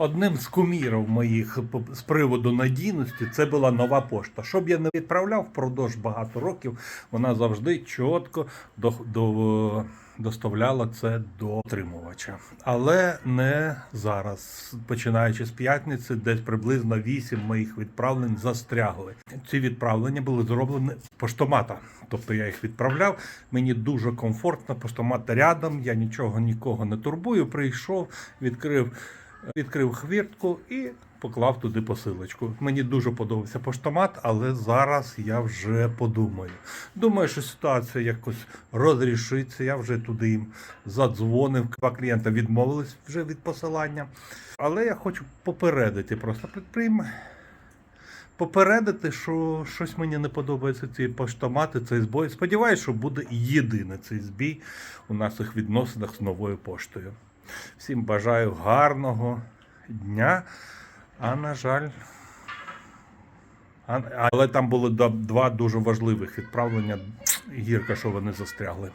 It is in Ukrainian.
Одним з кумірів моїх з приводу надійності це була нова пошта. Щоб я не відправляв впродовж багато років, вона завжди чітко до, до, доставляла це до отримувача. Але не зараз. Починаючи з п'ятниці, десь приблизно 8 моїх відправлень застрягли. Ці відправлення були зроблені з поштомата. Тобто я їх відправляв. Мені дуже комфортно, поштомат рядом, я нічого нікого не турбую. Прийшов, відкрив, відкрив хвіртку і поклав туди посилочку. Мені дуже подобався поштомат, але зараз я вже подумаю. Думаю, що ситуація якось розрішиться. Я вже туди їм задзвонив. Два клієнта відмовились вже від посилання. Але я хочу попередити просто підприєм. Попередити, що щось мені не подобається ці поштомати, цей збой. Сподіваюсь, що буде єдиний цей збій у наших відносинах з новою поштою. Всім бажаю гарного дня. А на жаль, але там були два дуже важливих відправлення. Гірка, що вони застрягли.